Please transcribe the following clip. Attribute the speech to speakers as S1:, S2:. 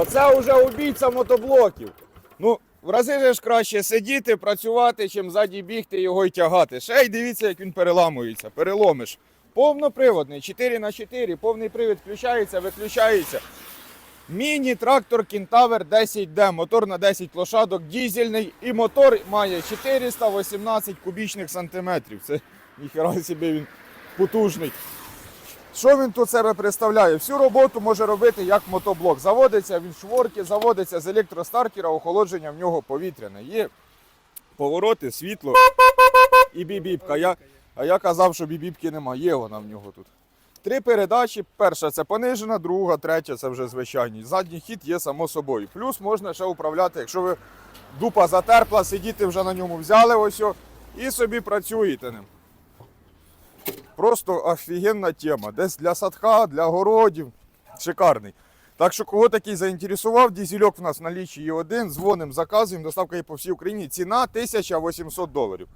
S1: Оце вже убійця мотоблоків. Ну, в рази ж краще сидіти, працювати, чим ззаді бігти його і тягати. Ще й дивіться, як він переламується, переломиш. Повноприводний, 4 на 4 повний привід включається, виключається. Міні-трактор Кентавер 10D, мотор на 10 лошадок, дізельний і мотор має 418 кубічних сантиметрів. Це ніхера собі він потужний. Що він тут себе представляє? Всю роботу може робити як мотоблок. Заводиться він шворки, заводиться з електростартера, охолодження в нього повітряне. Є повороти, світло і бібіпка. Я, а я казав, що бібіпки немає. Є вона в нього тут. Три передачі. Перша це понижена, друга, третя це вже звичайні. Задній хід є само собою. Плюс можна ще управляти, якщо ви дупа затерпла, сидіти вже на ньому взяли ось і собі працюєте ним. Просто офігенна тема. Десь для садка, для городів. Шикарний. Так що, кого такий заінтересував, дізельок в нас в налічі є один, дзвонимо, заказуємо, доставка є по всій Україні. Ціна 1800 доларів.